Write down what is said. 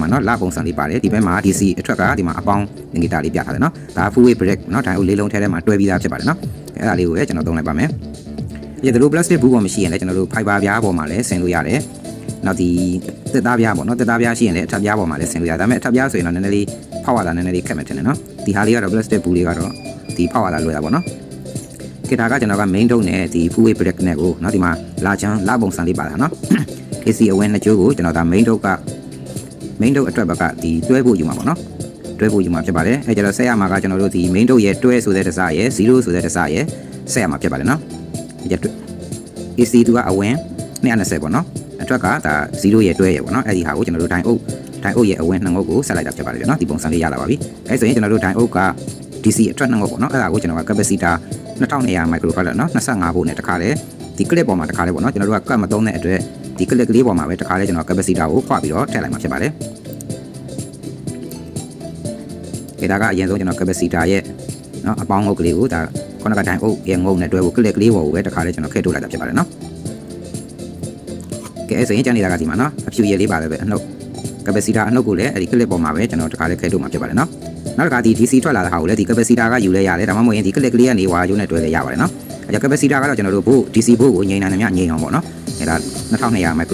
မှာเนาะလပုံစံလေးပါတယ်ဒီဘက်မှာ DC အထွက်ကဒီမှာအပေါင်းငင်ဂီတာလေးပြထားတယ်เนาะဒါ full weight break เนาะဒိုင်အိုလေးလုံးထဲထဲမှာတွဲပြီးသားဖြစ်ပါတယ်เนาะအဲ့ဒါလေးကိုပဲကျွန်တော်သုံးလိုက်ပါမယ်ဒီလို plastic ဘူးပေါ်မရှိရင်လည်းကျွန်တော်တို့ fiber ပြားပေါ်မှာလည်းဆင်လို့ရတယ်နောက်ဒီတက်သားပြားပေါ့เนาะတက်သားပြားရှိရင်လည်းအထပ်ပြားပေါ်မှာလည်းဆင်လို့ရတယ်ဒါပေမဲ့အထပ်ပြားဆိုရင်တော့နည်းနည်းလေးဖောက်ရတာနည်းနည်းလေးခက်မှထင်တယ်เนาะဒီဟာလေးကတော့ plastic ဘူးလေးကတော့ဒီဖောက်ရတာလွယ်တာပေါ့เนาะ ကတာကကျွန်တော်က main တုံးနဲ့ဒီ full weight break နဲ့ကိုเนาะဒီမှာလာချမ်းလာပုံစံလေးပါတာเนาะ AC အဝင်းနှစ်ကျိုးကိုကျွန်တော်ဒါ main တုံးက main တို့အတွက်ဘက်ကဒီတွဲဖို့ယူမှာပေါ့နော်တွဲဖို့ယူမှာဖြစ်ပါတယ်အဲကျတော့ဆက်ရမှာကကျွန်တော်တို့ဒီ main တို့ရဲ့တွဲဆိုတဲ့တစားရဲ့0ဆိုတဲ့တစားရဲ့ဆက်ရမှာဖြစ်ပါတယ်နော်အဲကျတွဲ AC2 ကအဝင်220ပေါ့နော်အထွက်ကဒါ0ရဲ့တွဲရဲ့ပေါ့နော်အဲဒီဟာကိုကျွန်တော်တို့ဒိုင်အုပ်ဒိုင်အုပ်ရဲ့အဝင်2ငုပ်ကိုဆက်လိုက်တာဖြစ်ပါတယ်နော်ဒီပုံစံလေးရလာပါပြီအဲဆိုရင်ကျွန်တော်တို့ဒိုင်အုပ်က DC အထွက်2ငုပ်ပေါ့နော်အဲဒါကိုကျွန်တော်က capacitor 2200 microfarad နော်25ဗို့နဲ့တခါလေဒီ clip ပေါ်မှာတခါလေပေါ့နော်ကျွန်တော်တို့ကကတ်မသုံးတဲ့အတွက် ဒီကလစ်ကလေးပေါ်မှာပဲတခါလဲကျွန်တော် capacitor ကိုခွပြီးတော့ထည့်လိုက်မှာဖြစ်ပါတယ်။ဒါကအရင်ဆုံးကျွန်တော် capacitor ရဲ့နော်အပေါင်းအုပ်ကလေးကိုဒါခုနကတိုင်အုပ်ရဲ့ငုံနဲ့တွဲဖို့ကလစ်ကလေးပေါ်ကိုပဲတခါလဲကျွန်တော်ခက်ထုတ်လိုက်တာဖြစ်ပါတယ်နော်။ကဲအဲ့ဆိုရင်ကျန်နေတာကဒီမှာနော်အဖြူရည်လေးပါပဲပဲအနှုတ် capacitor အနှုတ်ကိုလည်းအဲ့ဒီကလစ်ပေါ်မှာပဲကျွန်တော်တခါလဲခက်ထုတ်မှာဖြစ်ပါတယ်နော်။နောက်တစ်ခါဒီ DC ထွက်လာတဲ့ဟာကိုလည်းဒီ capacitor ကယူလဲရတယ်ဒါမှမဟုတ်ရင်ဒီ click လေးကနေဝါရုံးနဲ့တွဲလဲရပါတယ်နော်။ အဲ့တော့ capacitor ကတော့ကျွန်တော်တို့ဘို့ DC ဘို့ကိုငြိမ်နိုင်သမျှငြိမ်အောင်ပေါ့နော်အဲ့ဒါ2200 micro